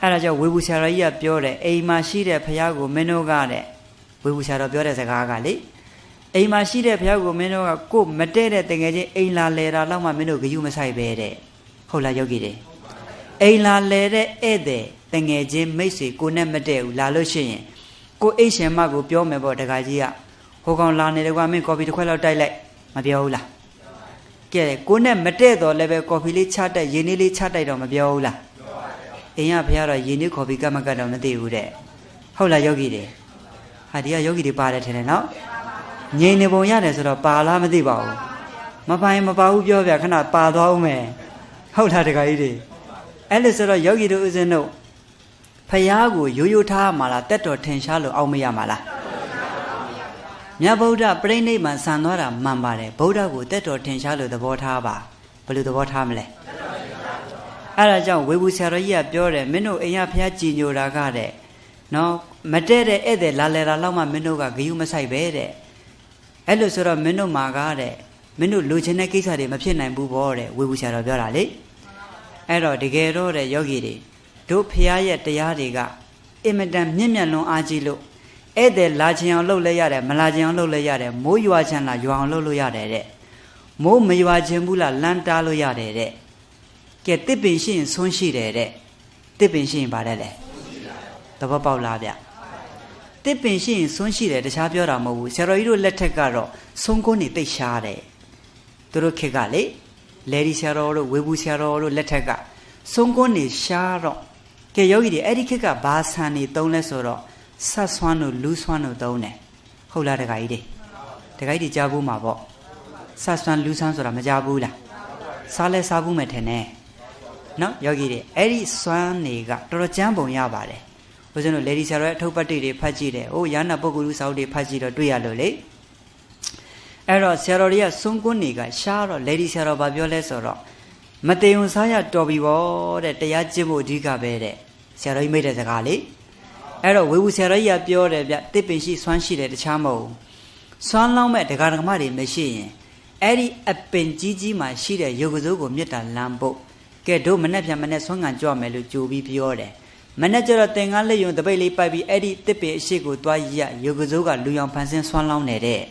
အဲ့ဒါကြောင့်ဝေဘူးဆရာတော်ကြီးကပြောတယ်အိမ်မှာရှိတဲ့ဖះကိုမင်းတို့ကတဲ့ဝေဘူးဆရာတော်ပြောတဲ့စကားကလေအိမ်မှာရှိတဲ့ဖះကိုမင်းတို့ကကို့မတည့်တဲ့တငယ်ချင်းအိမ်လာလဲတာလောက်မှမင်းတို့ဂယုမဆိုင်ပဲတဲ့ဟုတ်လားယောဂီတွေအိမ်လာလဲတဲ့ဧည့်သည်တငယ်ချင်းမိတ်ဆွေကိုနဲ့မတည့်ဘူးလာလို့ရှိရင်ကိုအိတ်ရှင်မကိုပြောမယ်ပေါ့တခါကြီးကဟိုကောင်လာနေတယ်ကွာမင်းကော်ဖီတစ်ခွက်လောက်တိုက်လိုက်မပြောဘူးလားကဲကိုနဲ့မတည့်တော့လည်းပဲကော်ဖီလေးချတိုက်ရေနည်းလေးချတိုက်တော့မပြောဘူးလား အိမ်ကဖះတော့ရေနည်းကော်ဖီကတ်မကတ်တော့မသိဘူးတဲ့ဟုတ်လားယောဂီတွေဟာဒီကယောဂီတွေပါတယ်ထင်တယ်နော်ငြိမ်နေပုံရတယ်ဆိုတော့ပါလားမသိပါဘူးမပိုင်မပါဘူးပြောပြခဏပါသွားဦးမယ်ဟုတ်လားတခါကြီးတွေအဲ့လိုဆိုတော့ယောဂီတို့ဥစဉ်တို့ဖះကိုရိုးရိုးထားမှာလားတက်တော်ထင်ရှားလို့အောက်မရမှာလားမြတ်ဗုဒ္ဓပြိဋိနိဗ္ဗာန်ဆံသွားတာမှန်ပါတယ်ဗုဒ္ဓကိုတက်တော်ထင်ရှားလို့သဘောထားပါဘယ်လိုသဘောထားမလဲ အဲ့ဒါကြောင့်ဝေဘူးဆရာတော်ကြီးကပြောတယ်မင်းတို့အိမ်ရဖះကြည်ညိုတာကတဲ့နော်မတဲ့တဲ့ဧည့်သည်လာလဲတာလောက်မှမင်းတို့ကဂယုမဆိုင်ပဲတဲ့အဲ့လိုဆိုတော့မင်းတို့မှာကားတဲ့မင်းတို့လိုချင်တဲ့ကိစ္စတွေမဖြစ်နိုင်ဘူးဘောတဲ့ဝေဘူးဆရာတော်ပြောတာလေအဲ့တော့တကယ်တော့တဲ့ယောဂီတွေတို့ဖះရဲ့တရားတွေကအင်မတန်မြင့်မြတ်လွန်အားကြီးလို့ဧည့်သည်လာချင်အောင်လုပ်လဲရတယ်မလာချင်အောင်လုပ်လဲရတယ်မိုးရွာချင်လာရွာအောင်လုပ်လို့ရတယ်တဲ့မိုးမရွာချင်ဘူးလားလမ်းတားလို့ရတယ်တဲ့ ကဲတစ်ပင်ရှိရင်ဆွန်းရှိတယ်တဲ့တစ်ပင်ရှိရင်ပါတယ်လေသဘောပေါက်လားဗျတစ်ပင်ရှိရင်ဆွန်းရှိတယ်တခြားပြောတာမဟုတ်ဘူးဆရာတော်ကြီးတို့လက်ထက်ကတော့ဆုံးကုန်းနေတိတ်ရှားတယ်သူတို့ခက်ကလေလေဒီဆရာတော်တို့ဝေဘူးဆရာတော်တို့လက်ထက်ကဆုံးကုန်းနေရှားတော့ကဲယောဂီတွေအဲ့ဒီခက်ကဘာဆန်နေသုံးလဲဆိုတော့ဆက်ဆွမ်းတို့လူးဆွမ်းတို့သုံးတယ်ဟုတ်လားတခါကြီးတွေတခါကြီးတွေကြားဘူးမှာပေါ့ဆက်ဆွမ်းလူးဆွမ်းဆိုတာမကြားဘူးလားစားလဲစားဘူးမယ်ထင်တယ် နော်ယောဂီတွေအဲ့ဒီဆွမ်းတွေကတော်တော်ကြမ်းပုံရပါတယ်ဘုရားတို့လေဒီဆရာတော်ရဲ့အထုပ်ပတ်တိတွေဖတ်ကြည့်တယ်။အိုးရဟနာပုဂ္ဂိုလ်စာအုပ်တွေဖတ်ကြည့်တော့တွေ့ရလို့လေ။အဲ့တော့ဆရာတော်တွေကစွန့်ကွန်းတွေကရှားတော့လေဒီဆရာတော်ဘာပြောလဲဆိုတော့မတေုံစားရတော်ပြီဗောတဲ့တရားကျင့်ဖို့အဓိကပဲတဲ့ဆရာတော်ကြီးမိတ်တဲ့စကားလေ။အဲ့တော့ဝေဘူးဆရာတော်ကြီးကပြောတယ်ဗျတစ်ပင်ရှိဆွမ်းရှိတယ်တခြားမဟုတ်ဘူး။ဆွမ်းလောင်းမဲ့ဒကာဒကမတွေမရှိရင်အဲ့ဒီအပင်ကြီးကြီးမှရှိတဲ့ရုပ်ကစိုးကိုမြတ်တာလမ်းဖို့ ကဲတို့မနဲ့ပြန်မနဲ့ဆွမ်းကန်ကြွမယ်လို့ကြိုပြီးပြောတယ်မနဲ့ကျတော့သင်္ကန်းလက်ယုံတပိတ်လေးပိုက်ပြီးအဲ့ဒီတစ်ပင်အရှိကိုတွားရရုပ်ကစိုးကလူရောင်ဖန်ဆင်းဆွမ်းလောင်းနေတဲ့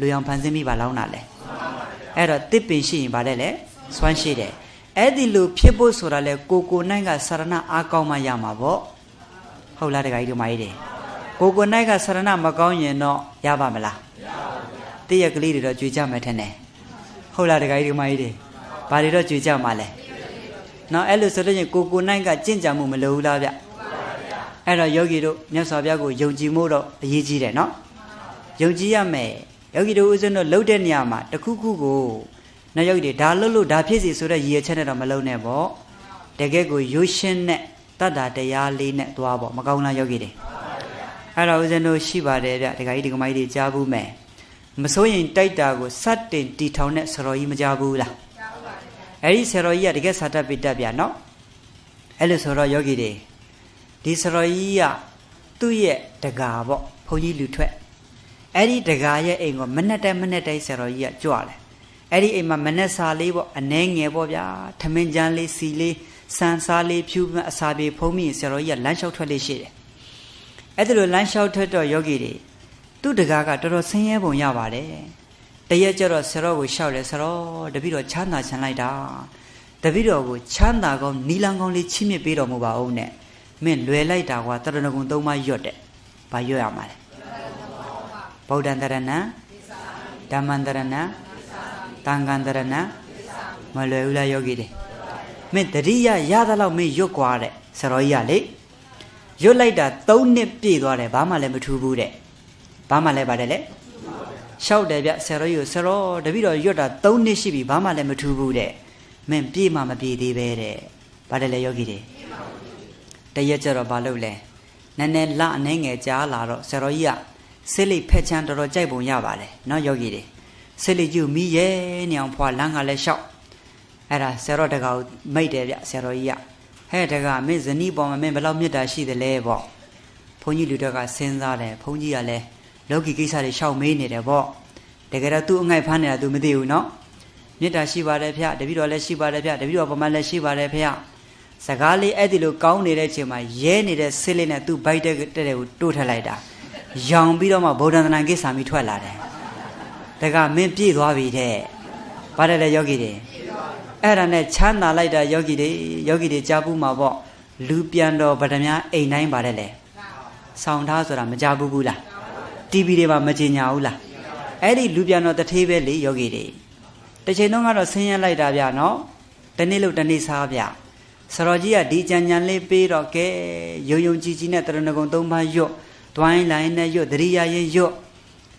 လူရောင်ဖန်ဆင်းပြီးပါလောင်းတာလေအဲ့တော့တစ်ပင်ရှိရင်ဗါတဲ့လေဆွမ်းရှိတယ်အဲ့ဒီလိုဖြစ်ဖို့ဆိုတာလေကိုကိုနိုင်ကစရဏအားကောင်းမှရမှာပေါ့ဟုတ်လားတခါကြီးတို့မကြီးတယ်ကိုကိုနိုင်ကစရဏမကောင်းရင်တော့ရပါမလားမရပါဘူးတည့်ရက်ကလေးတွေတော့ကြွေကြမယ်ထင်တယ်ဟုတ်လားတခါကြီးတို့မကြီးတယ်ဘာတွေတော့ကြွေကြမှာလဲ နော်အဲ့လိုဆိုလို့ချင်းကိုကိုနိုင်ကကြင့်ကြံမှုမလိုဘူးလားဗျအဲ့တော့ယောဂီတို့မြတ်စွာဘုရားကိုယုံကြည်မှုတော့အရေးကြီးတယ်နော်ယုံကြည်ရမယ်ယောဂီတို့ဦးဇင်းတို့လှုပ်တဲ့နေရာမှာတခုခုကိုနော်ယောဂီတွေဒါလှုပ်လို့ဒါဖြစ်စီဆိုတဲ့ရည်ရချက်နဲ့တော့မလုံးနဲ့ပေါ့တကယ်ကိုရိုးရှင်းတဲ့တတ္တာတရားလေးနဲ့သွားပေါ့မကောင်းလားယောဂီတွေအဲ့တော့ဦးဇင်းတို့ရှိပါတယ်ဗျဒကာကြီးဒီကမကြီးတွေကြားဘူးမယ်မစိုးရင်တိုက်တာကိုစတ်တင်တီထောင်တဲ့ဆရာကြီးမကြားဘူးလား အဲ့ဒီဆရာကြီးကတကယ်စာတတ်ပိတတ်ဗျာနော်အဲ့လိုဆိုတော့ယောဂီတွေဒီဆရာကြီးကသူ့ရဲ့တကာပေါ့ဘုန်းကြီးလူထွက်အဲ့ဒီတကာရဲ့အိမ်ကမနဲ့တိုင်မနဲ့တိုင်ဆရာကြီးကကြွတယ်အဲ့ဒီအိမ်မှာမနဲ့စာလေးပေါ့အနှဲငယ်ပေါ့ဗျာထမင်းကြမ်းလေးစီလေးစံစားလေးဖြူအစာပြေဖုံးမိဆရာကြီးကလမ်းလျှောက်ထွက်လေးရှိတယ်အဲ့ဒါလိုလမ်းလျှောက်ထွက်တော့ယောဂီတွေသူ့တကာကတော်တော်ဆင်းရဲပုံရပါတယ် တရက်ကျတော့ဆရောကိုရှောက်လဲဆရောတပည့်တော်ချမ်းသာချမ်းလိုက်တာတပည့်တော်ကိုချမ်းသာကောင်းနီလန်းကောင်းလေးချိမြစ်ပေးတော်မူပါဦးနဲ့မင်းလွယ်လိုက်တာကွာတရဏဂုံသုံးပါးရွတ်တဲ့ဘာရွတ်ရမှာလဲဗုဒ္ဓံတရဏံဓမ္မံတရဏံတန်ခံတရဏံမလွယ်ဘူးလားယောဂီတွေမင်းတတိယရသလောက်မင်းရွတ်ကွာတဲ့ဆရောကြီးကလေရွတ်လိုက်တာ၃နှစ်ပြည့်သွားတယ်ဘာမှလည်းမထူးဘူးတဲ့ဘာမှလည်းပါတယ်လေ လျှောက်တယ်ဗျဆရာတော်ကြီးကိုဆရာတော်တပည့်တော်ရွတ်တာ၃နှစ်ရှိပြီဘာမှလည်းမထူးဘူးတဲ့မင်းပြေးမှမပြေးသေးပဲတဲ့ဗါတယ်လေယောဂီတွေတရက်ကျတော့ဘာလုပ်လဲနည်းနည်းလအနေငယ်ကြားလာတော့ဆရာတော်ကြီးကစိတ်လိတ်ဖက်ချမ်းတော်တော်ကြိုက်ပုံရပါတယ်နော်ယောဂီတွေစိတ်လိတ်ကျူမိရဲနေအောင်ဖွာလမ်းကလည်းလျှောက်အဲ့ဒါဆရာတော်တကောင်မိတ်တယ်ဗျဆရာတော်ကြီးကဟဲ့တကမင်းဇနီးပေါ်မှာမင်းဘယ်လောက်မြတ်တာရှိသလဲပေါ့ဘုန်းကြီးလူတော်ကစဉ်းစားတယ်ဘုန်းကြီးကလည်း လောကီကိစ္စတွေရှောက်မေးနေတယ်ပေါ့တကယ်တော့သူ့အငိုက်ဖမ်းနေတာ तू မသိဘူးနော်မေတ္တာရှိပါတယ်ဖေတပည့်တော်လည်းရှိပါတယ်ဖေတပည့်တော်ပမာလည်းရှိပါတယ်ဖေစကားလေးအဲ့ဒီလိုကောင်းနေတဲ့အချိန်မှာရဲနေတဲ့ဆစ်လေးနဲ့သူ့ဘိုက်တဲ့တဲ့ကိုတိုးထက်လိုက်တာရောင်ပြီးတော့မှဗုဒ္ဓံတဏကိစ္ဆာမိထွက်လာတယ်တကမင်းပြည့်သွားပြီတဲ့ပါတယ်လေယောဂီတွေအဲ့ဒါနဲ့ချမ်းသာလိုက်တာယောဂီတွေယောဂီတွေကြားဘူးမှာပေါ့လူပြန်တော်ဗဒမြအိမ်တိုင်းပါတယ်လေဆောင်းထားဆိုတာမကြဘူးဘူးလား TV တွေမှာမကြင်ညာဘူးလားအဲ့ဒီလူပြန်တော်တထေးပဲလေယောဂီတွေတစ်ချိန်တော့ကတော့ဆင်းရဲလိုက်တာဗျနော်တနေ့လို့တနေ့စားဗျစရောကြီးကဒီကြံကြံလေးပေးတော့ကဲယုံယုံကြည်ကြည်နဲ့တရဏဂုံသုံးပါးရွတ်တွိုင်းလိုင်းနဲ့ရွတ်တရိယာရင်ရွတ်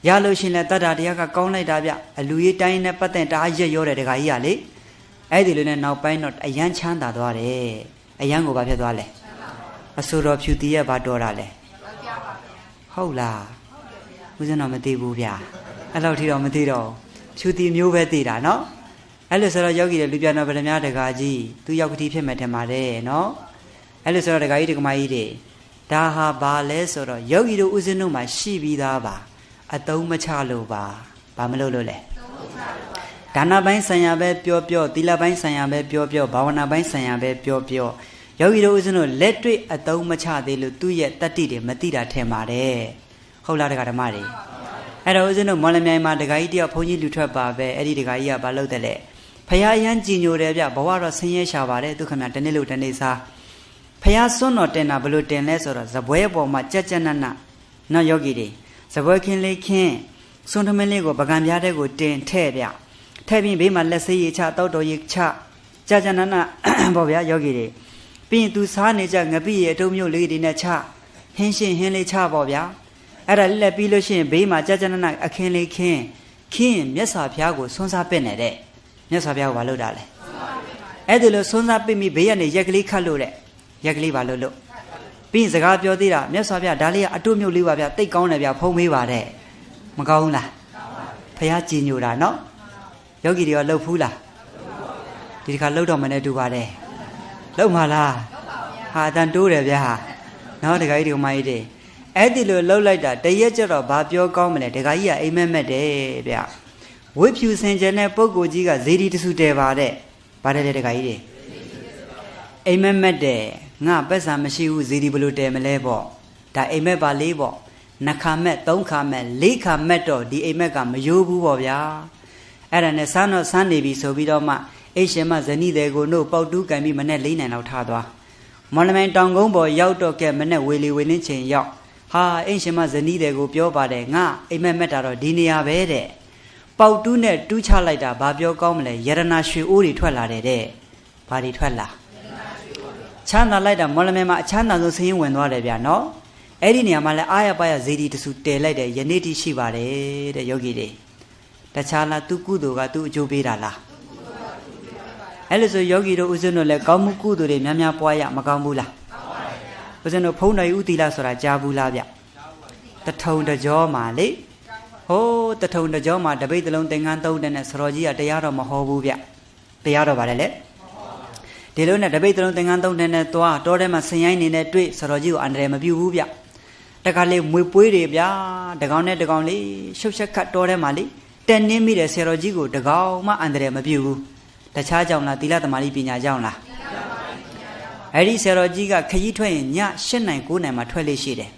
ရလို့ရှင်လဲတတ္တာတရားကကောင်းလိုက်တာဗျအလူကြီးတိုင်းနဲ့ပတ်သက်တအားရက်ရောတယ်တခါကြီးကလေအဲ့ဒီလိုနဲ့နောက်ပိုင်းတော့အယမ်းချမ်းသာသွားတယ်အယမ်းကိုဘာဖြစ်သွားလဲအဆိုတော်ဖြူတည်ရဘာတော်တာလဲဟုတ်လား ဦးဇင်းတော်မသိဘူးဗျအဲ့လောက်ထိတော့မသိတော့ဖြူတည်မျိုးပဲသိတာနော်အဲ့လိုဆိုတော့ယောဂီတွေလူပြန်တော်ဗရမ ्या တကာကြီးသူယောက်ကတိဖြစ်မယ်ထင်ပါတယ်နော်အဲ့လိုဆိုတော့တကာကြီးတကမကြီးတွေဒါဟာဘာလဲဆိုတော့ယောဂီတို့ဦးဇင်းတို့မှာရှိပြီးသားပါအတုံးမချလို့ပါဘာမလို့လို့လဲဒါနပိုင်းဆံရပဲပြောပြောသီလပိုင်းဆံရပဲပြောပြောဘာဝနာပိုင်းဆံရပဲပြောပြောယောဂီတို့ဦးဇင်းတို့လက်တွေ့အတုံးမချသေးလို့သူ့ရဲ့တတ္တိတွေမသိတာထင်ပါတယ် ဟုတ်လားတရားဓမ္မတွေအဲ့တော့ဦးဇင်းတို့မော်လမြိုင်မှာဒကာကြီးတယောက်ဘုန်းကြီးလူထွက်ပါပဲအဲ့ဒီဒကာကြီးကဘာလုပ်တယ်လဲဖះအရန်ကြည်ညိုတယ်ဗျဘဝတော့ဆင်းရဲရှာပါတယ်သူခမတနေ့လို့တနေ့စားဖះစွန်းတော်တင်တာဘလို့တင်လဲဆိုတော့ဇပွဲပေါ်မှာကြက်ကြက်နက်နက်နော်ယောဂီတွေဇပွဲခင်းလေးခင်းစွန်းထမင်းလေးကိုပကံပြားတဲ့ကိုတင်ထဲ့ဗျထဲ့ပြီးဘေးမှာလက်ဆေးရချတောက်တော်ရချကြက်ကြက်နက်နက်ပေါ့ဗျာယောဂီတွေပြီးရင်သူစားနေကြငပိရအတုံးမျိုးလေးတွေနဲ့ချဟင်းရှင်ဟင်းလေးချပေါ့ဗျာ အဲ့ဒါလက်ပြီးလို့ရှိရင်ဘေးမှာကြက်ကြက်နက်နက်အခင်းလေးခင်းခင်းရင်မျက်စာဖျားကိုဆွန်းစားပစ်နေတဲ့မြတ်စွာဘုရားကဘာလုပ်တာလဲအဲ့ဒီလိုဆွန်းစားပစ်ပြီးဘေးကနေရက်ကလေးခတ်လို့တဲ့ရက်ကလေးဘာလို့လို့ပြီးရင်စကားပြောသေးတာမြတ်စွာဘုရားဒါလေးကအတုမြုပ်လေးပါဗျတိတ်ကောင်းတယ်ဗျဖုံးမေးပါတဲ့မကောင်းဘူးလားဘုရားကြည်ညိုတာနော်ယောဂီတွေရောလှုပ်ဖူးလားဒီတစ်ခါလှုပ်တော့မနဲ့တူပါတယ်လှုပ်မှာလားဟာအတန်တိုးတယ်ဗျာနော်တခါကြီးဒီမကြီးတွေ အဲ့ဒီလိုလှုပ်လိုက်တာတရက်ကြတော့ဘာပြောကောင်းမလဲတခါကြီးကအိမ်မက်မက်တယ်ဗျာဝိဖြူစင်ကြတဲ့ပုဂ္ဂိုလ်ကြီးကဇေဒီတဆူတယ်ပါတဲ့ဗါတယ်တဲ့တခါကြီးတွေအိမ်မက်မက်တယ်ငါပက်ဆာမရှိဘူးဇေဒီဘလို့တယ်မလဲပေါ့ဒါအိမ်မက်ပါလေးပေါ့နှစ်ခါမက်သုံးခါမက်လေးခါမက်တော့ဒီအိမ်မက်ကမယိုးဘူးပေါ့ဗျာအဲ့ဒါနဲ့ဆန်းတော့ဆန်းနေပြီဆိုပြီးတော့မှအိရှင်မဇနီးတဲ့ကိုတို့ပေါက်တူးကန်ပြီးမနဲ့လေးနိုင်လောက်ထားသွားမော်လမြိုင်တောင်ကုန်းပေါ်ရောက်တော့ကဲမနဲ့ဝေလီဝေလင်းချိန်ရောက် ဟာအိရှင်မဇနီးတဲ့ကိုပြောပါတယ်ငါအိမ်မက်မက်တာတော့ဒီနေရာပဲတဲ့ပေါက်တူးနဲ့တူးချလိုက်တာဘာပြောကောင်းမလဲယရနာရွှေအိုးတွေထွက်လာတယ်တဲ့ဘာတွေထွက်လာချမ်းသာလိုက်တာမော်လမြိုင်မှာအချမ်းသာဆုံးဆင်းရင်ဝင်သွားတယ်ဗျာနော်အဲ့ဒီနေရာမှာလဲအားရပါရဇေဒီတဆူတည်လိုက်တယ်ယနေ့တိရှိပါတယ်တဲ့ယောဂီတွေတခြားလားသူကုသိုလ်ကသူ့အကျိုးပေးတာလားအဲ့လိုဆိုယောဂီတို့ဥစဉ်တို့လည်းကောင်းမှုကုသိုလ်တွေများများပွားရမကောင်းဘူးလား ဥစဉ်တို့ဖုံးတော်ဥတီလာဆိုတာကြားဘူးလားဗျတထုံတကြောမှာလေဟိုးတထုံတကြောမှာတပိတ်တလုံးသင်္ကန်းသုံးတဲ့နဲ့စရောကြီးကတရားတော်မဟောဘူးဗျတရားတော်ဗါလဲလေဒီလိုနဲ့တပိတ်တလုံးသင်္ကန်းသုံးတဲ့နဲ့သွားတောထဲမှာဆင်ရိုင်းနေတဲ့တွေ့စရောကြီးကိုအန္တရာယ်မပြုဘူးဗျတခါလေမွေပွေးတွေဗျာတကောင်နဲ့တကောင်လေးရှုပ်ချက်ခတ်တောထဲမှာလေတက်နှင်းမိတယ်ဆရာတော်ကြီးကိုတကောင်မှအန္တရာယ်မပြုဘူးတခြားကြောင့်လားသီလသမารိပညာကြောင့်လား အဲ့ဒီဆရာတော်ကြီးကခကြီးထွက်ရင်ည၈နိုင်9နိုင်မှာထွက်လေရှိတယ်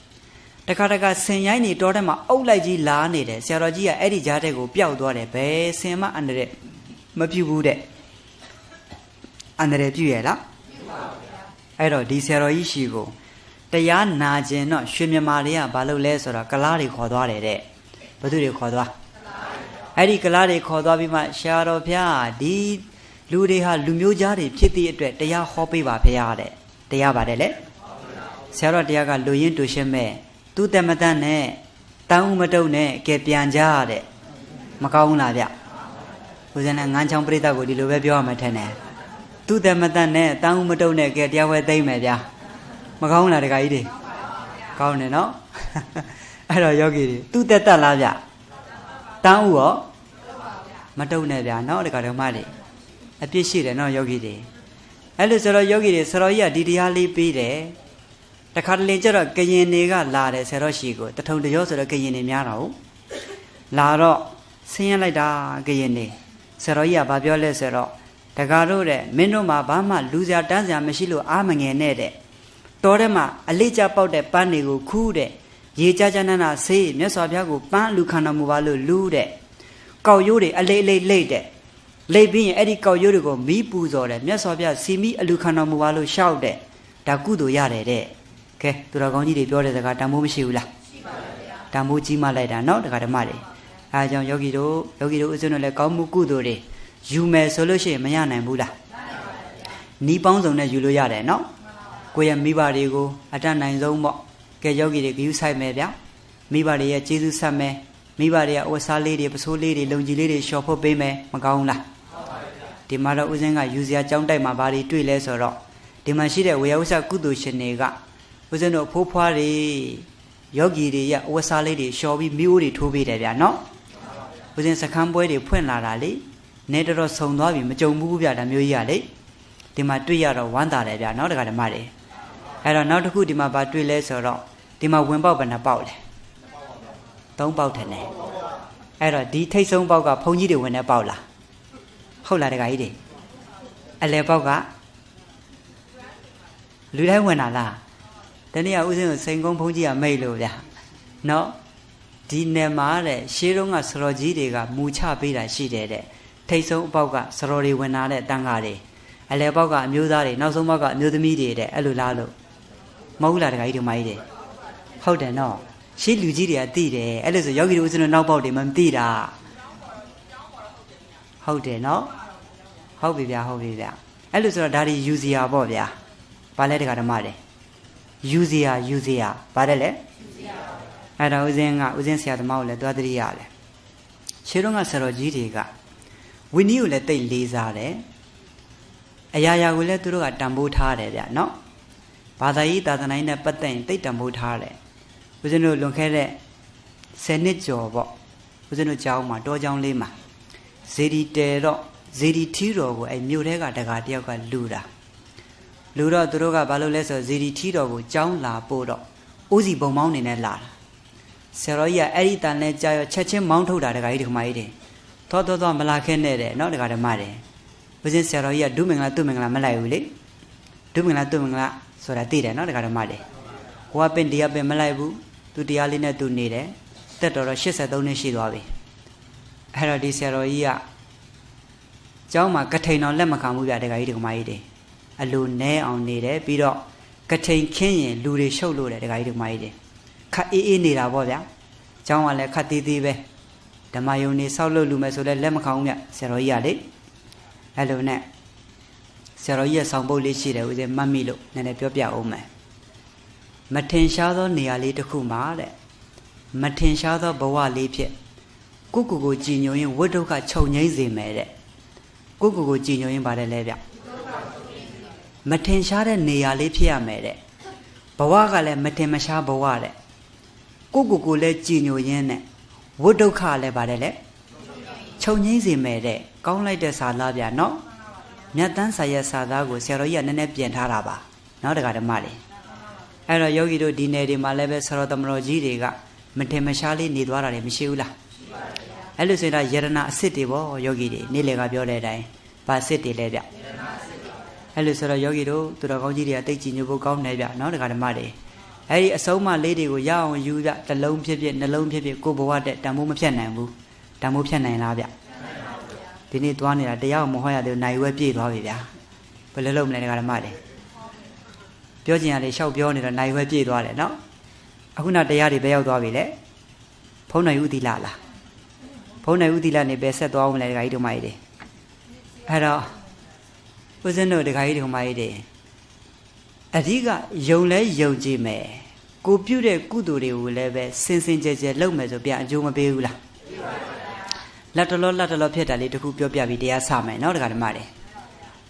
တခါတခါဆင်ရိုင်းနေတောထဲမှာအုပ်လိုက်ကြီးလာနေတယ်ဆရာတော်ကြီးကအဲ့ဒီကြားတဲ့ကိုပျောက်သွားတယ်ဘယ်ဆင်မအန္တရာယ်မပြုဘူးတဲ့အန္တရာယ်ပြုရလားအဲ့တော့ဒီဆရာတော်ကြီးရှိကိုတရားနာကျင်တော့ရွှေမြမာတွေကဘာလုပ်လဲဆိုတော့ကလားတွေခေါ်သွားတယ်တဲ့ဘသူတွေခေါ်သွားအဲ့ဒီကလားတွေခေါ်သွားပြီးမှရှာတော်ဖျားဒီ လူတွေဟာလူမျိုးသားတွေဖြစ်သည့်အတွက်တရားဟောပေးပါဖျားတဲ့တရားပါတယ်လေဆရာတော်တရားကလူရင်းတူရှင်းမဲ့သူတမတန်နဲ့တန်းဦးမတုံနဲ့ကဲပြန်ကြတဲ့မကောင်းဘူးလားဗျဦးဇင်းနဲ့ငန်းချောင်းပြိတ္တကိုဒီလိုပဲပြောရမှာထင်တယ်သူတမတန်နဲ့တန်းဦးမတုံနဲ့ကဲတရားဝဲသိမ့်မယ်ဗျာမကောင်းဘူးလားဒကာကြီးတွေကောင်းတယ်နော်အဲ့တော့ယောဂီတွေသူတက်တက်လားဗျတန်းဦးရောမတုံနဲ့ဗျာနော်ဒကာတော်မတွေ အပြစ်ရှိတယ်နော်ယောဂီတွေအဲ့လိုဆိုတော့ယောဂီတွေဆရာကြီးကဒီတရားလေးပေးတယ်တခါတလေကျတော့ကရင်တွေကလာတယ်ဆရာတော်ရှိကိုတထုံတရောဆိုတော့ကရင်တွေများတော့လာတော့ဆင်းရဲလိုက်တာကရင်တွေဆရာတော်ကြီးကဘာပြောလဲဆိုတော့တကားတို့တဲ့မင်းတို့မှာဘာမှလူစရာတန်းစရာမရှိလို့အားမငယ်နဲ့တဲ့တော်ထဲမှာအလေးကျပေါက်တဲ့ပန်းတွေကိုခူးတဲ့ရေကြကြနနာဆေးမြတ်စွာဘုရားကိုပန်းလူခံတော်မူပါလို့လူတဲ့ကောက်ရိုးတွေအလေးအလေးလိတ်တဲ့ လိတ်ပြီးရင်အဲ့ဒီကောက်ရိုးတွေကိုမီးပူဇော်တယ်မြတ်စွာဘုရားစီမီအလူခံတော်မူပါလို့ရှောက်တဲ့ဒါကုသိုလ်ရတယ်တဲ့ကဲသူတော်ကောင်းကြီးတွေပြောတဲ့စကားတန်ဖိုးမရှိဘူးလားရှိပါပါဗျာတန်ဖိုးကြီးမှလိုက်တာเนาะတခါဓမ္မတွေအဲအကြောင်းယောဂီတို့ယောဂီတို့ဥစဉ်တို့လည်းကောင်းမှုကုသိုလ်တွေယူမယ်ဆိုလို့ရှိရင်မရနိုင်ဘူးလားနီးပေါင်းစုံနဲ့ယူလို့ရတယ်เนาะကိုယ့်ရဲ့မိဘတွေကိုအတတ်နိုင်ဆုံးပေါ့ကဲယောဂီတွေဂယုဆိုင်မယ်ဗျာမိဘတွေရဲ့ကျေးဇူးဆက်မယ်မိဘတွေရဲ့အဝတ်စားလေးတွေပစိုးလေးတွေလုံကြီးလေးတွေလျှော်ဖို့ပေးမယ်မကောင်းလား ဒီမှာတော့ဥစဉ်ကယူစရာကြောင်းတိုက်မှာဘာတွေတွေ့လဲဆိုတော့ဒီမှာရှိတဲ့ဝေယဝဆကုသိုလ်ရှင်တွေကဥစဉ်တို့ဖိုးဖွားတွေယောဂီတွေရဲ့အဝတ်စားလေးတွေလျှော်ပြီးမိအိုးတွေထိုးပေးတယ်ဗျာနော်ဥစဉ်စခန်းပွဲတွေဖွင့်လာတာလေနေတော်ဆုံသွားပြီမကြုံဘူးဗျာဒါမျိုးကြီးကလေဒီမှာတွေ့ရတော့ဝမ်းသာတယ်ဗျာနော်တခါဓမ္မတွေအဲ့တော့နောက်တစ်ခုဒီမှာဘာတွေ့လဲဆိုတော့ဒီမှာဝင်ပေါက်ဘယ်နှပေါက်လဲသုံးပေါက်ထင်တယ်အဲ့တော့ဒီထိတ်ဆုံးပေါက်ကဘုံကြီးတွေဝင်တဲ့ပေါက်လား ဟုတ်လားတခါကြီးတွေအလဲပေါက်ကလူတိုင်းဝင်တာလားတနေ့ကဥစဉ်ကိုစိန်ကုန်းဘုံကြီးကမိတ်လို့ဗျာနော်ဒီနယ်မှာတဲ့ရှေးတုန်းကစရောကြီးတွေကမူချပေးတာရှိတယ်တဲ့ထိတ်ဆုံးအပေါက်ကစရောတွေဝင်လာတဲ့တန်ခါတွေအလဲပေါက်ကအမျိုးသားတွေနောက်ဆုံးပေါက်ကအမျိုးသမီးတွေတဲ့အဲ့လိုလားလို့မဟုတ်လားတခါကြီးတို့မကြီးတွေဟုတ်တယ်နော်ရှေးလူကြီးတွေကသိတယ်အဲ့လိုဆိုယောဂီတို့ဥစဉ်တို့နောက်ပေါက်တွေမသိတာ ဟုတ်တယ်နော်ဟုတ်ပြီဗျာဟုတ်ပြီဗျာအဲ့လိုဆိုတော့ဒါတွေယူစီယာပေါ့ဗျာဘာလဲတခါဓမ္မတွေယူစီယာယူစီယာဘာတဲ့လဲအဲ့ဒါဥစဉ်ကဥစဉ်ဆရာသမားကိုလည်းသွားတရိရတယ်ရှေးတုန်းကဆရာတော်ကြီးတွေကဝိနည်းကိုလည်းတိတ်လေးစားတယ်အရာရာကိုလည်းသူတို့ကတန်ဖိုးထားတယ်ဗျနော်ဘာသာရေးသာသနာရေးနဲ့ပတ်သက်ရင်တိတ်တန်ဖိုးထားတယ်ဦးဇင်းတို့လွန်ခဲ့တဲ့10နှစ်ကျော်ပေါ့ဦးဇင်းတို့ကျောင်းမှာတောကျောင်းလေးမှာ ဇေဒီတဲတော့ဇေဒီထီတော်ကိုအဲမြို့ထဲကတကာတယောက်ကလူတာလူတော့သူတို့ကဘာလုပ်လဲဆိုဇေဒီထီတော်ကိုကျောင်းလာပို့တော့အိုးစီပုံမောင်းနေနဲ့လာတာဆရာတော်ကြီးကအဲ့ဒီတန်လဲကြာရောချက်ချင်းမောင်းထုတ်တာတကာကြီးဒီခမကြီးတွေသောသောသောမလာခဲ့နဲ့တဲ့နော်တကာဓမ္မတွေဦးဇင်းဆရာတော်ကြီးကဒုမင်္ဂလာသူမင်္ဂလာမလိုက်ဘူးလေဒုမင်္ဂလာသူမင်္ဂလာဆိုတာသိတယ်နော်တကာဓမ္မတွေဟိုကပင်တရားပင်မလိုက်ဘူးသူတရားလေးနဲ့သူနေတယ်တက်တော်တော့83နှစ်ရှိသွားပြီ အဲ့တော့ဒီဆရာတော်ကြီးကကျောင်းမှာကထိန်တော်လက်မခံဘူးဗျတခါကြီးတခမကြီးတွေအလိုနဲအောင်နေတယ်ပြီးတော့ကထိန်ခင်းရင်လူတွေရှုပ်လို့တယ်တခါကြီးတခမကြီးတွေခတ်အေးအေးနေတာပေါ့ဗျကျောင်းကလည်းခတ်သေးသေးပဲဓမ္မယုံနေဆောက်လို့လူမယ်ဆိုလဲလက်မခံဘူးဗျဆရာတော်ကြီးကလေအဲ့လိုနဲ့ဆရာတော်ကြီးရဲ့ဆောင်ပုတ်လေးရှိတယ်ဦးဇင်းမှတ်မိလို့နည်းနည်းပြောပြအောင်မယ်မထင်ရှားသောနေရာလေးတစ်ခုမှာတဲ့မထင်ရှားသောဘဝလေးဖြစ် ကိုကိုကိုကြည်ညိုရင်ဝိဒုက္ခချုပ်ငိမ့်စေမယ်တဲ့ကိုကိုကိုကြည်ညိုရင်ပါတယ်လဲဗျမထင်ရှားတဲ့နေရာလေးဖြစ်ရမယ်တဲ့ဘဝကလည်းမထင်မရှားဘဝတဲ့ကိုကိုကိုလည်းကြည်ညိုရင်းနဲ့ဝိဒုက္ခလည်းပါတယ်လေချုပ်ငိမ့်စေမယ်တဲ့ကောင်းလိုက်တဲ့စာသားဗျနော်မြတ်တန်းဆာရဲ့စာသားကိုဆရာတော်ကြီးကနည်းနည်းပြင်ထားတာပါနော်တက္ကဓမ္မတွေအဲ့တော့ယောဂီတို့ဒီနယ်တွေမှာလည်းပဲဆရာတော်တမတော်ကြီးတွေကမထင်မရှားလေးနေသွားတာတွေမရှိဘူးလား အဲ့လိုဆိုရင်တော့ယရဏအစ်စ်တွေပေါ့ယောဂီတွေနေ့လေကပြောတဲ့အတိုင်းဗာစစ်တွေလဲဗျအဲ့လိုဆိုတော့ယောဂီတို့သူတော်ကောင်းကြီးတွေကတိတ်ကြည်ညိုဖို့ကောင်းနေဗျနော်တက္ကဓမ္မတွေအဲ့ဒီအဆုံးမလေးတွေကိုရအောင်ယူကြတစ်လုံးဖြစ်ဖြစ်နှလုံးဖြစ်ဖြစ်ကိုဘဝတဲ့တန်ဖိုးမဖြတ်နိုင်ဘူးတန်ဖိုးဖြတ်နိုင်လားဗျဒီနေ့သွားနေတာတရားမဟောရသေးဘူးနိုင်ဝဲပြည့်သွားပြီဗျာဘယ်လိုလုပ်မလဲတက္ကဓမ္မတွေပြောချင်ရတယ်ရှောက်ပြောနေတော့နိုင်ဝဲပြည့်သွားတယ်နော်အခုနောက်တရားတွေပဲရောက်သွားပြီလေဖုံးနိုင်ဥသီလလား ဖုံးနိုင်ဥသီလနေပဲဆက်သွားအောင်လေဒကာကြီးတို့မကြီးတွေအဲ့တော့ဦးဇင်းတို့ဒကာကြီးတို့မကြီးတွေအဓိကယုံလဲယုံကြည်မယ်ကိုပြုတဲ့ကုသိုလ်တွေကိုလည်းပဲစင်စင်ကြဲကြဲလုပ်မယ်ဆိုပြန်အကျိုးမပေးဘူးလားလက်တလောလက်တလောဖြစ်တာလေးတခုပြောပြပြီးတရားစမယ်နော်ဒကာဓမ္မတွေ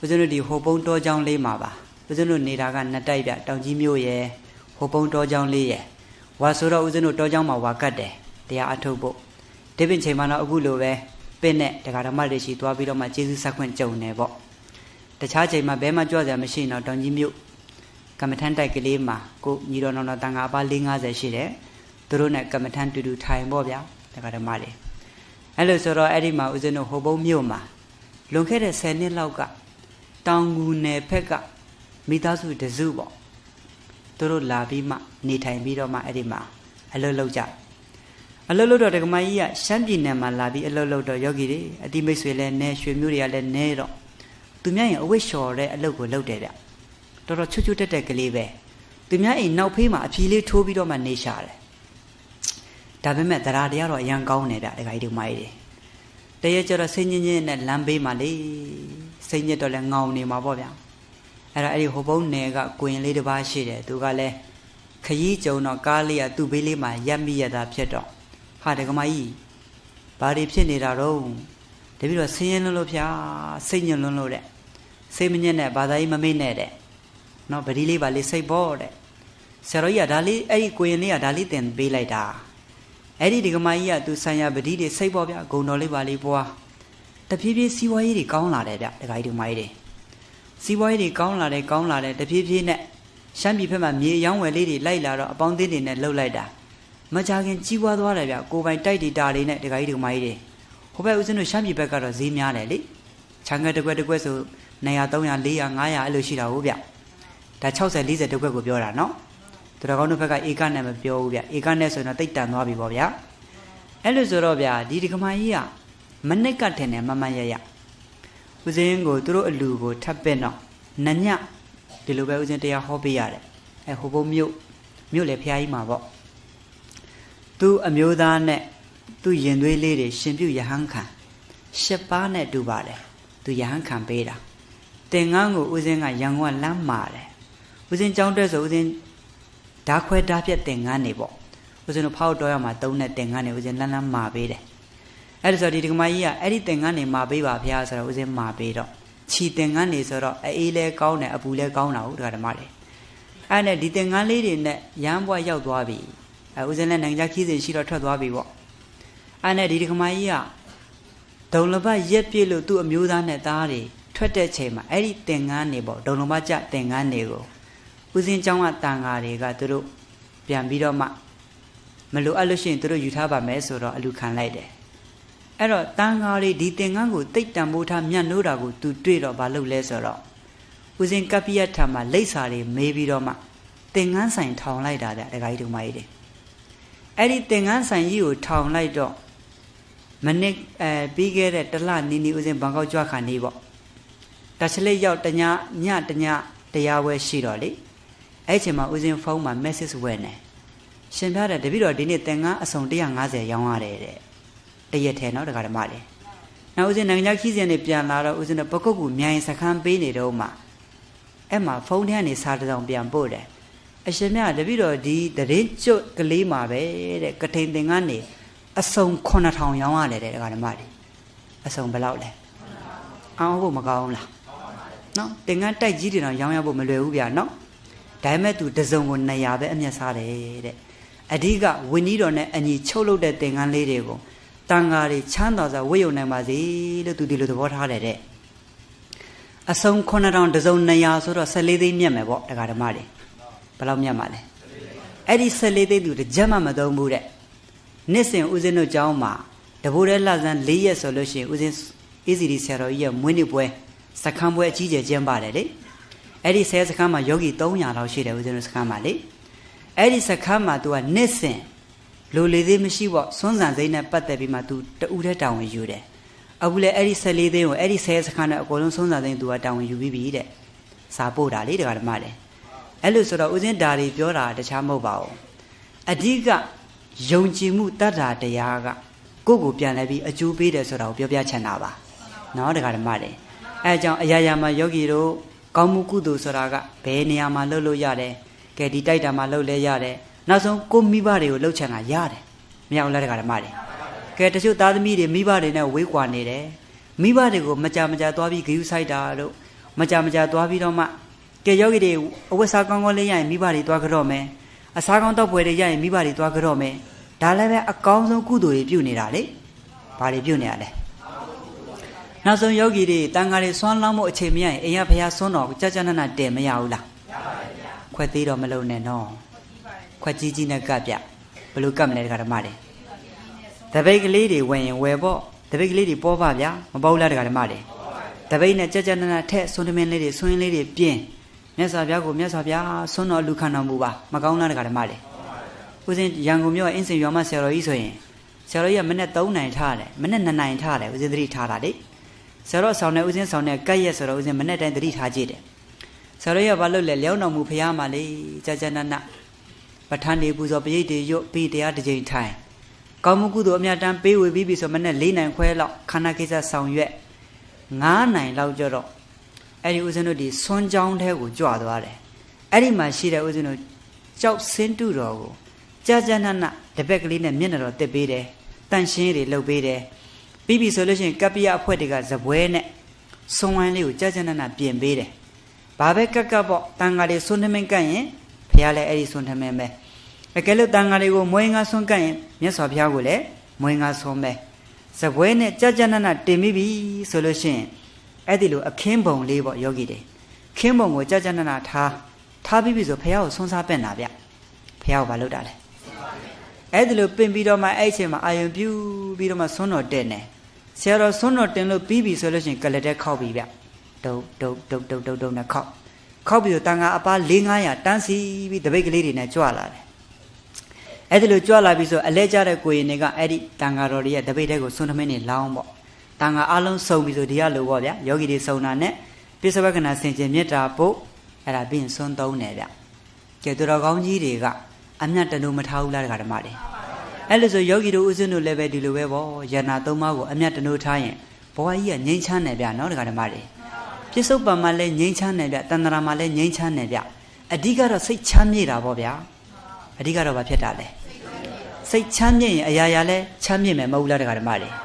ဦးဇင်းတို့ဒီဟိုပုံတော်ကြောင်းလေးမှာပါဦးဇင်းတို့နေတာကနှစ်တိုက်ပြတောင်ကြီးမြို့ရဲ့ဟိုပုံတော်ကြောင်းလေးရဲ့ဝါဆိုတော့ဦးဇင်းတို့တောကြောင်းမှာဝါကတ်တယ်တရားအထုတ်ဖို့ ဒီပင်ချိန်မှာတော့အခုလိုပဲပင့်နဲ့တရားဓမ္မတွေရှိသွားပြီးတော့မှကျေးဇူးဆက်ခွင့်ကြုံတယ်ပေါ့တခြားချိန်မှာဘဲမှကြွစရာမရှိတော့တောင်ကြီးမြို့ကမ္မထန်တိုက်ကလေးမှာကိုညီတော်တော်တန်ခါအပါ450ရှိတယ်သူတို့နဲ့ကမ္မထန်တူတူထိုင်ပေါ့ဗျာတရားဓမ္မတွေအဲ့လိုဆိုတော့အဲ့ဒီမှာဦးဇင်းတို့ဟိုဘုံမြို့မှာလွန်ခဲ့တဲ့10နှစ်လောက်ကတောင်ကူနယ်ဖက်ကမိသားစုတစုပေါ့သူတို့လာပြီးမှနေထိုင်ပြီးတော့မှအဲ့ဒီမှာအလုပ်လုပ်ကြ အလုပ်လုပ်တော့ဒကမကြီးကရှမ်းပြည်နယ်မှာလာပြီးအလုပ်လုပ်တော့ယောဂီတွေအတိမိတ်ဆွေလည်းနဲရွှေမျိုးတွေကလည်းနဲတော့သူများရင်အဝိလျှော်တဲ့အလုပ်ကိုလုပ်တယ်ဗျတော်တော်ချွတ်ချွတ်တက်တက်ကလေးပဲသူများအိမ်နောက်ဖေးမှာအဖြီလေးထိုးပြီးတော့မှနေရှာတယ်ဒါပေမဲ့တရားတရားတော့အရန်ကောင်းတယ်ဗျဒကာကြီးတို့မကြီးတွေတရက်ကျတော့စိတ်ညစ်ညစ်နဲ့လမ်းဘေးမှာလေစိတ်ညစ်တော့လည်းငောင်နေမှာပေါ့ဗျအဲ့ဒါအဲ့ဒီဟိုဘုံနယ်ကကိုရင်လေးတစ်ပါးရှိတယ်သူကလည်းခရီးကြုံတော့ကားလေးကသူ့ဘေးလေးမှာရက်မိရတာဖြစ်တော့ ဟာဒကမကြီးဘာတွေဖြစ်နေတာတော့တပည့်တော့ဆင်းရဲလွန်းလို့ဖျားစိတ်ညစ်လွန်းလို့တဲ့စိတ်မညစ်နဲ့ဘာသာကြီးမမေ့နဲ့တဲ့နော်ဗတိလေးပါလေးစိတ်ပေါ်တဲ့ဆရာတော်ကြီးကဒါလေးအဲ့ဒီကိုရင်လေးကဒါလေးတင်ပေးလိုက်တာအဲ့ဒီဒကမကြီးကသူဆံရဗတိတွေစိတ်ပေါ်ဗျဂုံတော်လေးပါလေးပွားတဖြည်းဖြည်းစီးပွားရေးတွေကောင်းလာတယ်ဗျဒကာကြီးတို့မကြီးတွေစီးပွားရေးတွေကောင်းလာတယ်ကောင်းလာတယ်တဖြည်းဖြည်းနဲ့ရှမ်းပြည်ဘက်မှာမြေရောင်းဝယ်လေးတွေလိုက်လာတော့အပေါင်းအသင်းတွေနဲ့လှုပ်လိုက်တာ မကြခင်ကြီးပွားသွားတယ်ဗျကိုပိုင်တိုက်တီတာတွေနဲ့ဒကာကြီးတို့မကြီးတွေဟိုဘက်ဦးဇင်းတို့ရှမ်းပြည်ဘက်ကတော့ဈေးများတယ်လေခြံငယ်တစ်ကွက်တစ်ကွက်ဆို200 300 400 500အဲ့လိုရှိတာဟုတ်ဗျဒါ60 40တစ်ကွက်ကိုပြောတာနော်သူတော်ကောင်းတို့ဘက်ကဧကနဲ့မပြောဘူးဗျဧကနဲ့ဆိုရင်တော့တိတ်တန်သွားပြီပေါ့ဗျာအဲ့လိုဆိုတော့ဗျာဒီဒကမာကြီးကမနစ်ကထင်တယ်မမရရဦးဇင်းကိုသူတို့အလူကိုထပ်ပင့်တော့နညဒီလိုပဲဦးဇင်းတရားဟောပေးရတယ်အဲဟိုဘုံမြို့မြို့လေဖျားကြီးမှာပေါ့ သူအမျိုးသားနဲ့သူရင်သွေးလေးတွေရှင်ပြုယဟန်ခံရှစ်ပါးနဲ့တူပါတယ်သူယဟန်ခံပေးတာတင်ငန်းကိုဦးဇင်းကရန်ကုန်ကလမ်းမာတယ်ဦးဇင်းကြောင်းတက်ဆိုဦးဇင်းဓာခွဲဓာပြက်တင်ငန်းနေပေါ့ဦးဇင်းတို့ဖောက်တော်ရမှာတုံးတဲ့တင်ငန်းနေဦးဇင်းလန်းလန်းမာပေးတယ်အဲ့ဒါဆိုဒီဒကမကြီးကအဲ့ဒီတင်ငန်းနေမာပေးပါဖះဆိုတော့ဦးဇင်းမာပေးတော့ခြီတင်ငန်းနေဆိုတော့အေးလဲကောင်းတယ်အပူလဲကောင်းတာဟုတ်ဓမ္မတွေအဲ့နဲ့ဒီတင်ငန်းလေးတွေနဲ့ရမ်းဘွားရောက်သွားပြီ အဲဦးဇင်းလည်းနိုင်ငံခြားခီးစဉ်ရှိတော့ထွက်သွားပြီပေါ့အဲ့နဲ့ဒီဒကမကြီးကဒုံလဘရက်ပြည့်လို့သူ့အမျိုးသားနဲ့သားတွေထွက်တဲ့ချိန်မှာအဲ့ဒီတင်ငန်းနေပေါ့ဒုံလဘကြတင်ငန်းနေကိုဦးဇင်းเจ้าကတန်ဃာတွေကသူတို့ပြန်ပြီးတော့မှမလိုအပ်လို့ရှိရင်သူတို့ယူထားပါမယ်ဆိုတော့အလူခံလိုက်တယ်အဲ့တော့တန်ဃာတွေဒီသင်္ကန်းကိုတိတ်တံမိုးထားမြတ်နိုးတာကိုသူတွေ့တော့ဘာလုပ်လဲဆိုတော့ဦးဇင်းကပ္ပိယထာမှာလိပ်စာတွေမေးပြီးတော့မှသင်္ကန်းဆိုင်ထောင်လိုက်တာတဲ့ဒကာကြီးတို့မကြီးတွေ အဲ့ဒီသင်္ကန်းဆိုင်ကြီးကိုထောင်လိုက်တော့မနစ်အဲပြီးခဲ့တဲ့တလနီနီဦးဇင်းဘန်ကောက်ကြွခါနေပေါ့တချလေးရောက်တညညတညတရားဝဲရှိတော့လေအဲ့ချိန်မှာဦးဇင်းဖုန်းမှာ message ဝဲနေရှင်ပြတဲ့တပည့်တော်ဒီနေ့သင်္ကန်းအစုံ150ရောင်းရတယ်တဲ့တရက်ထဲနော်ဒကာဓမ္မတွေနောက်ဦးဇင်းနိုင်ငံခီးစဉ်တွေပြန်လာတော့ဦးဇင်းတို့ပကုတ်ကူမြိုင်စခန်းပေးနေတော့မှအဲ့မှာဖုန်းထဲကနေစာတစ်စောင်ပြန်ပို့တယ် အရှင်မြတ်တပည့်တော်ဒီတရင်ကျွတ်ကလေးမှာပဲတဲ့ကထိန်သင်္ကန်းနေအစုံ9000ရောင်းရတယ်တဲ့ဒကာဓမ္မတွေအစုံဘယ်လောက်လဲအောင်ဖို့မကောင်းလားနော်သင်္ကန်းတိုက်ကြီးတွေတော့ရောင်းရဖို့မလွယ်ဘူးဗျာနော်ဒါပေမဲ့သူတစုံကို200ပဲအမျက်စားတယ်တဲ့အဓိကဝင်းကြီးတော်နဲ့အညီချုပ်လုပ်တဲ့သင်္ကန်းလေးတွေကိုတန်ဃာတွေချမ်းသာစွာဝိယုံနိုင်ပါစေလို့သူဒီလိုသဘောထားတယ်တဲ့အစုံ9000တစုံ200ဆိုတော့14သိန်းမြတ်မယ်ပေါ့ဒကာဓမ္မတွေ ဘယ်လောက်မြတ်မှာလဲအဲ့ဒီ14သိန်းသူတကြက်မှမသုံးဘူးတဲ့နှစ်စဉ်ဦးဇင်းတို့ကျောင်းမှာတဘိုးတဲ့လဆန်း၄ရက်ဆိုလို့ရှိရင်ဦးဇင်းအေးစီဒီဆရာတော်ကြီးရဲ့မွေးနေ့ပွဲစခန်းပွဲအကြီးကျယ်ကျင်းပါတယ်လေအဲ့ဒီဆဲစခန်းမှာယောဂီ300လောက်ရှိတယ်ဦးဇင်းတို့စခန်းမှာလေအဲ့ဒီစခန်းမှာ तू ကနှစ်စဉ်လိုလေသေးမရှိပေါ့စွန်းစံစိမ့်နဲ့ပတ်သက်ပြီးမှ तू တူတဲ့တောင်းဝင်ယူတယ်အခုလေအဲ့ဒီ14သိန်းကိုအဲ့ဒီဆဲစခန်းနဲ့အကုန်လုံးစွန်းစံစိမ့် तू ကတောင်းဝင်ယူပြီးပြီတဲ့စာပို့တာလေတခါဓမ္မတယ် အဲ့လိုဆိုတော့ဦးဇင်းဓာရီပြောတာတခြားမဟုတ်ပါဘူးအဓိကယုံကြည်မှုတတ်တာတရားကကိုယ့်ကိုပြန်လဲပြီးအကျိုးပေးတယ်ဆိုတာကိုပြောပြချင်တာပါနော်တခါဓမ္မတယ်အဲအကြောင်းအရာရာမှာယောဂီတို့ကောင်းမှုကုသိုလ်ဆိုတာကဘယ်နေရာမှာလုပ်လို့ရတယ်ကဲဒီတိုက်တာမှာလုပ်လဲရတယ်နောက်ဆုံးကိုမိဘတွေကိုလှုပ်ချင်တာရတယ်မရဘူးလားတခါဓမ္မတွေကဲတချို့သားသမီးတွေမိဘတွေနဲ့ဝေးကွာနေတယ်မိဘတွေကိုမကြမကြသွားပြီးဂယုဆိုင်တာတို့မကြမကြသွားပြီးတော့မှ ကဲယောဂီတွေအဝတ်စားကောင်းကောင်းလေးရရင်မိဘတွေသွားကြတော့မယ်အစားကောင်းတော့ပွဲတွေရရင်မိဘတွေသွားကြတော့မယ်ဒါလည်းပဲအကောင်းဆုံးကုသိုလ်တွေပြုနေတာလေဘာတွေပြုနေရလဲနောက်ဆုံးယောဂီတွေတန်ဃာတွေဆွမ်းလောင်းမှုအချိန်မရရင်အိမ်ရဖះဆွမ်းတော်ကြာကြာနာနာတည်မရဘူးလားမရပါဘူးဗျာခွက်သေးတော့မလုံးနဲ့နော်ခွက်ကြီးကြီးနဲ့ကပ်ပြဘယ်လိုကပ်မလဲတခါဓမ္မတွေတပိတ်ကလေးတွေဝင်ရင်ဝယ်ပေါ့တပိတ်ကလေးတွေပေါ်ပါဗျာမပေါ်ဘူးလားတခါဓမ္မတွေတပိတ်နဲ့ကြက်ကြက်နနထက်ဆွန်းသမင်းလေးတွေဆွင်းလေးတွေပြင်း မြတ်စွာဘုရားကိုမြတ်စွာဘုရားဆွန်းတော်လူခံတော်မူပါမကောင်းလားတခါဓမ္မလေဦးဇင်းရန်ကုန်မြို့အင်းစင်ရွာမဆရာတော်ကြီးဆိုရင်ဆရာတော်ကြီးကမနေ့3နိုင်ထားတယ်မနေ့2နိုင်ထားတယ်ဦးဇင်းသတိထားတာလေဆရာတော်ဆောင်နေဦးဇင်းဆောင်နေကက်ရက်ဆိုတော့ဦးဇင်းမနေ့တိုင်းသတိထားကြည့်တယ်ဆရာတော်ကြီးကဘာလို့လဲလျောင်းတော်မူဖရားမှာလေကြက်ကြက်နနပဋ္ဌာန်းနေပူဇော်ပရိတ်တွေရွတ်ပြီးတရားတစ်ကြိမ်ထိုင်ကောင်းမှုကုသိုလ်အမြတ်တမ်းပေးဝေပြီးပြီဆိုမနေ့၄နိုင်ခွဲလောက်ခန္ဓာကိစ္စဆောင်ရွက်9နိုင်လောက်ကြတော့ အဲ့ဒီဦးဇင်းတို့ဒီဆွန်းချောင်းထဲကိုကြွသွားတယ်အဲ့ဒီမှာရှိတဲ့ဦးဇင်းတို့ကြောက်စင်းတုတော်ကိုကြာကြာနာနာတပက်ကလေးနဲ့မျက်နှာတော်တက်ပေးတယ်တန့်ရှင်းတွေလှုပ်ပေးတယ်ပြီးပြီဆိုလို့ရှိရင်ကပ္ပိယအဖွဲ့တွေကဇပွဲနဲ့ဆွန်ဝိုင်းလေးကိုကြာကြာနာနာပြင်ပေးတယ်ဘာပဲကက်ကက်ပေါ့တန်ဃာတွေဆွန်းထမင်းကန့်ရင်ဖះလည်းအဲ့ဒီဆွန်းထမင်းပဲအကယ်လို့တန်ဃာတွေကိုမွေးငါဆွန်းကန့်ရင်မြတ်စွာဘုရားကိုလည်းမွေးငါဆွန်းပဲဇပွဲနဲ့ကြာကြာနာနာတင်ပြီးပြီဆိုလို့ရှိရင် အဲ့ဒီလိုအခင်းပုံလေးပေါ့ယောဂီတွေခင်းပုံကိုကြာကြာနာနာထားထားပြီးပြီဆိုဖះကိုဆွန်းစားပင့်တာဗျဖះကိုဘာလုပ်တာလဲအဲ့ဒီလိုပင့်ပြီးတော့မှအဲ့အချိန်မှာအာယုံပြူပြီးတော့မှဆွန်းတော်တက်နေဆရာတော်ဆွန်းတော်တင်လို့ပြီးပြီဆိုလို့ရှိရင်ကလတက်ခောက်ပြီဗျဒုတ်ဒုတ်ဒုတ်ဒုတ်ဒုတ်ဒုတ်နဲ့ခောက်ခောက်ပြီးတော့တန်ခါအပား၄900တန်းစီပြီးတပိတ်ကလေးတွေနဲ့ကြွလာတယ်အဲ့ဒီလိုကြွလာပြီဆိုအလဲကျတဲ့ကိုရင်တွေကအဲ့ဒီတန်ခါတော်တွေရဲ့တပိတ်တဲ့ကိုဆွန်းထမင်းနေလောင်းပေါ့ တန်ခါအလုံးစုံပြီဆိုဒီကလိုပေါ့ဗျယောဂီတွေစုံတာနဲ့ပိစဝကနာဆင်ကျင်မေတ္တာပို့အဲ့ဒါပြီးရင်ဆွန်းသုံးတယ်ဗျကျေသူတော်ကောင်းကြီးတွေကအမြတ်တနုမထားဘူးလားဓမ္မတွေအဲ့လိုဆိုယောဂီတို့ဥစဉ်တို့လည်းပဲဒီလိုပဲပေါ့ယန္နာသုံးပါးကိုအမြတ်တနုထားရင်ဘဝကြီးကငြိမ်းချမ်းတယ်ဗျနော်ဓမ္မတွေပြစ္ဆုတ်ပံမှာလည်းငြိမ်းချမ်းတယ်ဗျတဏ္ဍရာမှာလည်းငြိမ်းချမ်းတယ်ဗျအဓိကတော့စိတ်ချမ်းမြေ့တာပေါ့ဗျာအဓိကတော့ဘာဖြစ်တာလဲစိတ်ချမ်းမြေ့ရင်အရာရာလဲချမ်းမြေ့မယ်မဟုတ်လားဓမ္မတွေ